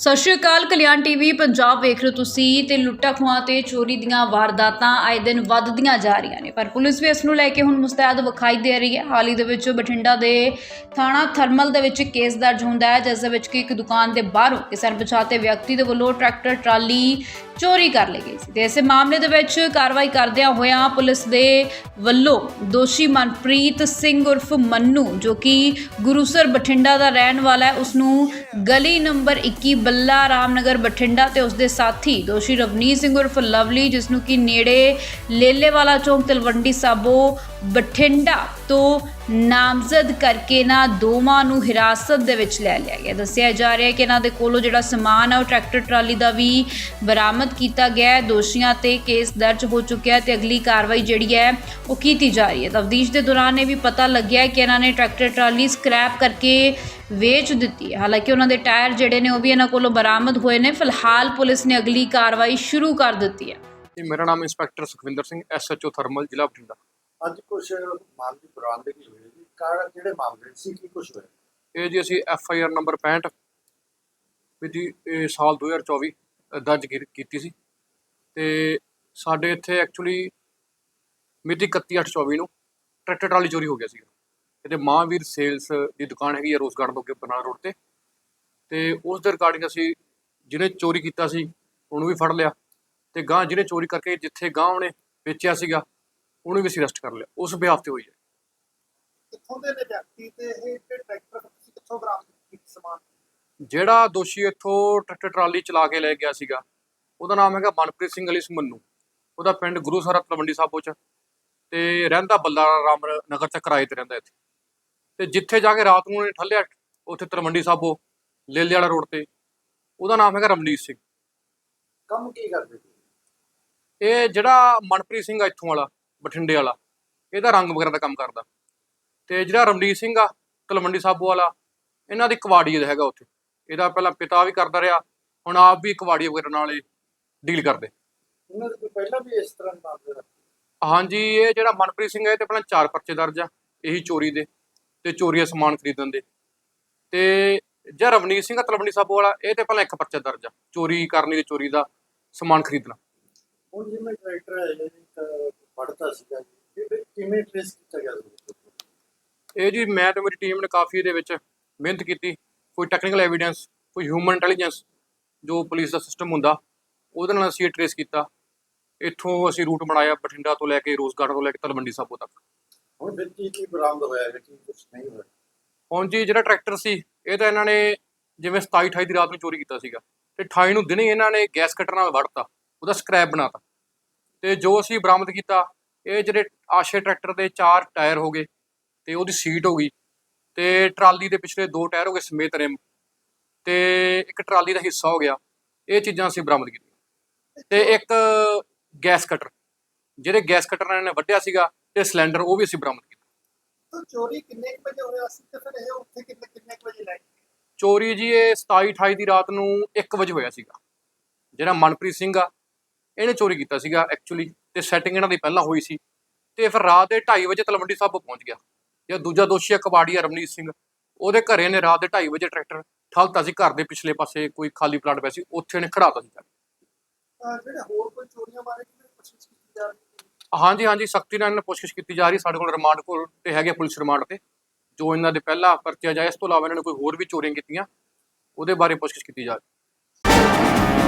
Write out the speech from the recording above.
ਸਤਿ ਸ਼੍ਰੀ ਅਕਾਲ, ਕਲਿਆਣ ਟੀਵੀ, ਪੰਜਾਬ ਵੇਖ ਰਹੇ ਹੋ ਤੁਸੀਂ ਤੇ ਲੁੱਟਾਂ ਖੋਹਾਂ ਤੇ ਚੋਰੀ ਦੀਆਂ ਵਾਰਦਾਤਾਂ ਆਏ ਦਿਨ ਵੱਧਦੀਆਂ ਜਾ ਰਹੀਆਂ ਨੇ। ਪਰ ਪੁਲਿਸ ਵੀ ਇਸ ਨੂੰ ਲੈ ਕੇ ਹੁਣ ਮੁਸਤੈਦ ਵਿਖਾਈ ਦੇ ਰਹੀ ਹੈ। ਹਾਲ ਹੀ ਦੇ ਵਿੱਚ ਬਠਿੰਡਾ ਦੇ ਥਾਣਾ ਥਰਮਲ ਦੇ ਵਿੱਚ ਕੇਸ ਦਰਜ ਹੁੰਦਾ ਹੈ, ਜਿਸ ਦੇ ਵਿੱਚ ਕਿ ਇੱਕ ਦੁਕਾਨ ਦੇ ਬਾਹਰੋਂ ਕਿਸੇ ਅਣਪਛਾਤੇ ਵਿਅਕਤੀ ਦੇ ਵੱਲੋਂ ਟਰੈਕਟਰ, ਟਰਾਲੀ ਚੋਰੀ ਕਰ ਲਈ ਗਈ ਸੀ। ਤੇ ਇਸੇ ਮਾਮਲੇ ਦੇ ਵਿੱਚ ਕਾਰਵਾਈ ਕਰਦਿਆਂ ਹੋਇਆਂ ਪੁਲਿਸ ਦੇ ਵੱਲੋਂ ਦੋਸ਼ੀ ਮਨਪ੍ਰੀਤ ਸਿੰਘ ਉਰਫ ਮੰਨੂ, ਜੋ ਕਿ ਗੁਰੂਸਰ ਬਠਿੰਡਾ ਦਾ ਰਹਿਣ ਵਾਲਾ ਹੈ ਉਸ ਨੂੰ ਗਲੀ ਨੰਬਰ 21 ਬੱਲਾ ਰਾਮਨਗਰ ਬਠਿੰਡਾ ਤੇ ਉਸ ਦੇ ਸਾਥੀ ਦੋਸ਼ੀ ਰਵਨੀਤ ਸਿੰਘ ਉਰਫ ਲਵਲੀ ਜਿਸ ਨੂੰ ਕਿ ਨੇੜੇ ਲੇਲੇਵਾਲਾ ਚੌਂਕ, ਤਲਵੰਡੀ ਸਾਬੋ ਬਠਿੰਡਾ ਤੋਂ ਨਾਮਜ਼ਦ ਕਰਕੇ ਨਾ ਦੋਵਾਂ ਨੂੰ ਹਿਰਾਸਤ ਦੇ ਵਿੱਚ ਲੈ ਲਿਆ ਗਿਆ। ਦੱਸਿਆ ਜਾ ਰਿਹਾ ਹੈ ਕਿ ਇਹਨਾਂ ਦੇ ਕੋਲੋਂ ਜਿਹੜਾ ਸਮਾਨ ਹੈ ਉਹ ਟਰੈਕਟਰ ਟਰਾਲੀ ਦਾ ਵੀ ਬਰਾਮਦ ਕੀਤਾ ਗਿਆ ਹੈ। ਦੋਸ਼ੀਆਂ ਤੇ ਕੇਸ ਦਰਜ ਹੋ ਚੁੱਕਿਆ ਹੈ ਤੇ ਅਗਲੀ ਕਾਰਵਾਈ ਜਿਹੜੀ ਹੈ, ਉਹ ਕੀਤੀ ਜਾ ਰਹੀ ਹੈ। ਤਫਤੀਸ਼ ਦੇ ਦੌਰਾਨ ਇਹ ਵੀ ਪਤਾ ਲੱਗਿਆ ਕਿ ਇਹਨਾਂ ਨੇ ਟਰੈਕਟਰ ਟਰਾਲੀ ਸਕ੍ਰੈਪ ਕਰਕੇ ਵੇਚ ਦਿੱਤੀ ਹੈ। ਹਾਲਾਂਕਿ ਉਹਨਾਂ ਦੇ ਟਾਇਰ ਜਿਹੜੇ ਨੇ, ਉਹ ਵੀ ਇਹਨਾਂ ਕੋਲੋਂ ਬਰਾਮਦ ਹੋਏ ਨੇ। ਫਿਲਹਾਲ ਪੁਲਿਸ ਨੇ ਅਗਲੀ ਕਾਰਵਾਈ ਸ਼ੁਰੂ ਕਰ ਦਿੱਤੀ ਹੈ। ਮੇਰਾ ਨਾਮ inspector Sukhwinder Singh SHO thermal ਜ਼ਿਲ੍ਹਾ ਬਠਿੰਡਾ। ਅੱਜ ਕੁਝ ਮਾਮਲੇ ਬਰਾਮਦਗੀ ਹੋਈ ਜੀ ਕਾਰ ਜਿਹੜੇ ਮਾਮਲੇ ਸੀ? ਕੀ ਕੁਝ ਹੋਇਆ? ਇਹ ਜੀ ਅਸੀਂ ਐਫ ਆਈ ਆਰ ਨੰਬਰ 65 ਵੀ ਜੀ, ਇਹ ਸਾਲ 2024 ਦਰਜ ਕੀਤੀ ਸੀ। ਤੇ ਸਾਡੇ ਇੱਥੇ ਐਕਚੁਅਲੀ ਮਿਤੀ 31/8/24 ਨੂੰ ਟਰੈਕਟਰ ਟਰਾਲੀ ਚੋਰੀ ਹੋ ਗਿਆ ਸੀ ਇਹਦੇ ਮਹਾਂਵੀਰ ਸੇਲਸ ਦੀ ਦੁਕਾਨ ਹੈਗੀ ਹੈ ਰੋਜ਼ ਗਾਰਡਨ ਤੋਂ ਅੱਗੇ ਬਰਨਾਲਾ ਰੋਡ ਤੇ। ਤੇ ਉਸ ਦੇ ਰਿਗਾਰਡਿੰਗ ਅਸੀਂ ਜਿਹਨੇ ਚੋਰੀ ਕੀਤਾ ਸੀ, ਉਹਨੂੰ ਵੀ ਫੜ ਲਿਆ। ਤੇ ਗਾਂ ਜਿਹਨੇ ਚੋਰੀ ਕਰਕੇ ਜਿੱਥੇ ਗਾਂ ਉਹਨੇ ਵੇਚਿਆ ਸੀਗਾ ਉਹਨੂੰ ਵੀ ਅਸੀਂ ਅਰੈਸਟ ਕਰ ਲਿਆ। ਉਸ ਬਿਹਾਫ ਤੇ ਹੋਈ ਹੈ। ਕਿੱਥੋਂ ਦੇ ਨੇ ਵਿਅਕਤੀ ਤੇ ਇਹ ਤੇ ਟਰੈਕਟਰ ਤੁਸੀਂ ਕਿੱਥੋਂ ਬਰਾਮਦ ਕੀਤਾ ਸਮਾਨ? ਜਿਹੜਾ ਦੋਸ਼ੀ ਇੱਥੋਂ ਟਰੈਕਟਰ ਟਰਾਲੀ ਚਲਾ ਕੇ ਲੈ ਗਿਆ ਸੀਗਾ ਉਹਦਾ ਨਾਮ ਹੈਗਾ ਮਨਪ੍ਰੀਤ ਸਿੰਘ ਅਲੀ ਮੰਨੂ ਉਹਦਾ ਪਿੰਡ ਗੁਰੂ ਸਰਾ ਤਲਵੰਡੀ ਸਾਬੋ ਚ ਤੇ ਰਹਿੰਦਾ ਬੱਲਾ ਰਾਮ ਨਗਰ ਚ ਕਿਰਾਏ ਤੇ ਰਹਿੰਦਾ ਇੱਥੇ। ਤੇ ਜਿੱਥੇ ਜਾ ਕੇ ਰਾਤ ਨੂੰ ਉਹਨੇ ਠੱਲਿਆ ਉੱਥੇ ਤਲਵੰਡੀ ਸਾਬੋ ਲੇਲੇ ਵਾਲਾ ਰੋਡ ਤੇ। ਉਹਦਾ ਨਾਮ ਹੈਗਾ ਰਮਨੀਤ ਸਿੰਘ। ਕੰਮ ਕੀ ਕਰਦੇ ਸੀ? ਇਹ ਜਿਹੜਾ ਮਨਪ੍ਰੀਤ ਸਿੰਘ ਆ ਇੱਥੋਂ ਵਾਲਾ ਬਠਿੰਡੇ ਵਾਲਾ ਇਹਦਾ ਰੰਗ ਵਗੈਰਾ ਦਾ ਕੰਮ ਕਰਦਾ। ਤੇ ਜਿਹੜਾ ਰਮਨੀਤ ਸਿੰਘ ਆ ਤਲਵੰਡੀ ਸਾਬੋ ਵਾਲਾ ਇਹਨਾਂ ਦੀ ਕਵਾੜੀ ਦਾ ਹੈਗਾ ਉੱਥੇ। ਇਹਦਾ ਪਹਿਲਾਂ ਪਿਤਾ ਵੀ ਕਰਦਾ ਰਿਹਾ ਹੁਣ ਆਪ ਵੀ ਕਵਾੜੀ ਵਗੈਰਾ ਨਾਲ ਡੀਲ ਕਰਦੇ। ਉਹਨਾਂ ਦੇ ਪਹਿਲਾਂ ਵੀ ਇਸ ਤਰ੍ਹਾਂ ਮਾਮਲੇ ਰੱਖੇ ਹਾਂਜੀ ਇਹ ਜਿਹੜਾ ਮਨਪ੍ਰੀਤ ਸਿੰਘ ਹੈ ਤੇ ਪਹਿਲਾਂ ਚਾਰ ਪਰਚੇ ਦਰਜ ਆ ਇਹੀ ਚੋਰੀ ਦੇ ਤੇ ਚੋਰੀ ਦਾ ਸਮਾਨ ਖਰੀਦਣ ਦੇ। ਤੇ ਜਿਹੜਾ ਰਵਨੀਤ ਸਿੰਘ ਆ ਤਲਵੰਡੀ ਸਾਬੋ ਵਾਲਾ ਇਹ ਤੇ ਪਹਿਲਾਂ ਇੱਕ ਪਰਚਾ ਦਰਜ ਆ ਚੋਰੀ ਕਰਨੀ ਤੇ ਚੋਰੀ ਦਾ ਸਮਾਨ ਖਰੀਦਣਾ। ਹੁਣ ਜਿਵੇਂ ਟਰੈਕਟਰ ਹੈ ਇੱਕ ਪੜਤਾ ਸੀਗਾ ਜੀ। ਇਹ ਕਿਵੇਂ ਟ੍ਰੇਸ ਕੀਤਾ ਗਿਆ ਇਹ ਜੀ ਮੈਂ ਤੇ ਮੇਰੀ ਟੀਮ ਨੇ ਕਾਫੀ ਇਹਦੇ ਵਿੱਚ ਮਿਹਨਤ ਕੀਤੀ। ਕੋਈ ਟੈਕਨੀਕਲ ਐਵੀਡੈਂਸ ਕੋਈ ਹਿਊਮਨ ਇੰਟੈਲੀਜੈਂਸ ਜੋ ਪੁਲਿਸ ਦਾ ਸਿਸਟਮ ਹੁੰਦਾ ਉਹਦੇ ਨਾਲ ਅਸੀਂ ਟ੍ਰੇਸ ਕੀਤਾ। ਇੱਥੋਂ ਅਸੀਂ ਰੂਟ ਬਣਾਇਆ ਬਠਿੰਡਾ ਤੋਂ ਲੈ ਕੇ ਰੋਜ਼ਗਾਰਡ ਤੋਂ ਲੈ ਕੇ ਤਲਵੰਡੀ ਸਾਬੋ ਤੱਕ। ਹੁਣ ਫਿਰ ਕੀ ਕੀ ਬਰਾਮਦ ਹੋਇਆ ਹੈ ਕੀ ਕੁਝ ਨਹੀਂ ਹੋਇਆ? ਹੁਣ ਜੀ ਜਿਹੜਾ ਟਰੈਕਟਰ ਸੀ ਇਹ ਤਾਂ ਇਹਨਾਂ ਨੇ ਜਿਵੇਂ 27 28 ਦੀ ਰਾਤ ਨੂੰ ਚੋਰੀ ਕੀਤਾ ਸੀਗਾ। ਤੇ 28 ਨੂੰ ਦਿਨੇ ਹੀ ਇਹਨਾਂ ਨੇ ਗੈਸ ਕਟਰ ਨਾਲ ਵੜਤਾ ਉਹਦਾ ਸਕ੍ਰੈਪ ਬਣਾਤਾ। ਤੇ ਜੋ ਅਸੀਂ ਬਰਾਮਦ ਕੀਤਾ ਇਹ ਜਿਹੜੇ ਆਸ਼ੇ ਟਰੈਕਟਰ ਦੇ ਚਾਰ ਟਾਇਰ ਹੋ ਗਏ ਤੇ ਉਹਦੀ ਸੀਟ ਹੋ ਗਈ ਤੇ ਟਰਾਲੀ ਦੇ ਪਿਛਲੇ ਦੋ ਟਾਇਰ ਹੋ ਗਏ ਸਮੇਤ ਰਿਮ ਤੇ ਇੱਕ ਟਰਾਲੀ ਦਾ ਹਿੱਸਾ ਹੋ ਗਿਆ। ਇਹ ਚੀਜ਼ਾਂ ਅਸੀਂ ਬਰਾਮਦ ਕੀਤੀਆਂ। ਤੇ ਇੱਕ ਗੈਸ ਕਟਰ ਜਿਹੜੇ ਗੈਸ ਕਟਰ ਇਹਨਾਂ ਨੇ ਵੱਢਿਆ ਸੀਗਾ ਤੇ ਸਿਲੰਡਰ ਉਹ ਵੀ ਅਸੀਂ ਬਰਾਮਦ ਕੀਤਾ। ਤਾਂ ਚੋਰੀ ਕਿੰਨੇ ਕੁ ਵਜੇ ਹੋਇਆ ਸੀ ਤੇ ਫਿਰ ਇਹ ਉੱਥੇ ਕਿੰਨੇ ਕਿੰਨੇ ਕੁ ਵਜੇ ਲੈ ਗਏ? ਚੋਰੀ ਜੀ ਇਹ 27 28 ਦੀ ਰਾਤ ਨੂੰ 1 ਵਜੇ ਹੋਇਆ ਸੀਗਾ। ਜਿਹੜਾ ਮਨਪ੍ਰੀਤ ਸਿੰਘ ਆ ਇਹਨੇ ਚੋਰੀ ਕੀਤਾ ਸੀਗਾ ਐਕਚੁਅਲੀ ਤੇ ਸੈਟਿੰਗ ਇਹਨਾਂ ਦੀ ਪਹਿਲਾਂ ਹੋਈ ਸੀ। ਤੇ ਫਿਰ ਰਾਤ ਦੇ 2:30 ਵਜੇ ਤਲਵੰਡੀ ਸਾਹਿਬ ਪਹੁੰਚ ਗਿਆ। ਜਿਹੜਾ ਦੂਜਾ ਦੋਸ਼ੀ ਆ ਕਬਾੜੀ ਆ ਰਮਨੀਤ ਸਿੰਘ। ਉਹਦੇ ਘਰੇ ਨੇ ਰਾਤ ਦੇ 2:30 ਵਜੇ ਟਰੈਕਟਰ ਠਲਤਾ ਸੀ। ਘਰ ਦੇ ਪਿਛਲੇ ਪਾਸੇ ਕੋਈ ਖਾਲੀ ਪਲਾਟ ਪਿਆ ਸੀ। ਉੱਥੇ ਨੇ ਖੜਾਤਾ ਸੀ। ਜਾ ਜਿਹੜੇ ਹੋਰ ਕੋਈ ਚੋਰੀਆਂ ਬਾਰੇ ਕਿਵੇਂ ਕੋਸ਼ਿਸ਼ ਕੀਤੀ ਜਾ ਰਹੀ ਹੈ ਹਾਂਜੀ ਹਾਂਜੀ ਸਖਤੀ ਨਾਲ ਕੋਸ਼ਿਸ਼ ਕੀਤੀ ਜਾ ਰਹੀ। ਸਾਡੇ ਕੋਲ ਰਿਮਾਂਡ ਕੋਲ ਤੇ ਹੈਗੇ ਪੁਲਿਸ ਰਿਮਾਂਡ ਤੇ। ਜੋ ਇਹਨਾਂ ਦੇ ਪਹਿਲਾ ਪਰਚਾ ਜਾਏ ਇਸ ਤੋਂ ਇਲਾਵਾ ਇਹਨਾਂ ਨੇ ਕੋਈ ਹੋਰ ਵੀ ਚੋਰੀਆਂ ਕੀਤੀਆਂ ਉਹਦੇ ਬਾਰੇ ਪੁੱਛਗਿੱਛ ਕੀਤੀ ਜਾ ਰਹੀ।